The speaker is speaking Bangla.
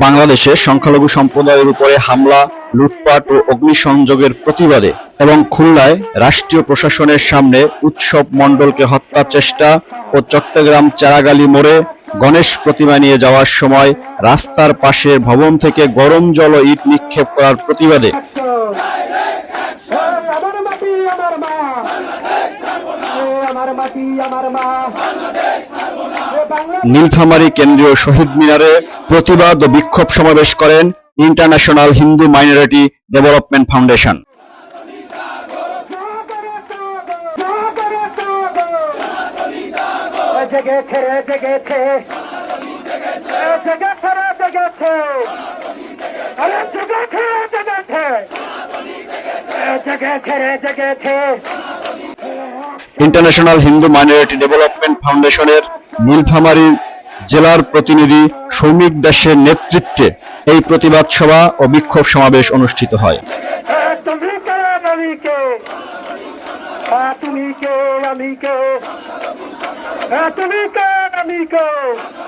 বাংলাদেশে সংখ্যালঘু সম্প্রদায়ের উপরে হামলা, লুটপাট ও অগ্নিসংযোগের প্রতিবাদে এবং খুলনায় রাষ্ট্রীয় প্রশাসনের সামনে উৎসব মণ্ডলকে হত্যা চেষ্টা ও চট্টগ্রাম চারাগালি মোড়ে গণেশ প্রতিমা নিয়ে যাওয়ার সময় রাস্তার পাশের ভবন থেকে গরম জল ও ইট নিক্ষেপ করার প্রতিবাদে নীলফামারী কেন্দ্রীয় শহীদ মিনারে প্রতিবাদ ও বিক্ষোভ সমাবেশ করেন international Hindu minority development foundation. জেগেছে জেগেছে। জেগেছে রে জেগেছে। আরে জেগেছে জেগেছে। জেগেছে রে জেগেছে। ইন্টারন্যাশনাল হিন্দু মাইনরিটি ডেভেলপমেন্ট ফাউন্ডেশনের নীলফামারী জেলার প্রতিনিধি সৌমিক দাসের নেতৃত্বে এই প্রতিবাদ সভা ও বিক্ষোভ সমাবেশ অনুষ্ঠিত হয়। তুমি কে আমি কে? তুমি কে আমি কে তুমি কে আমি কে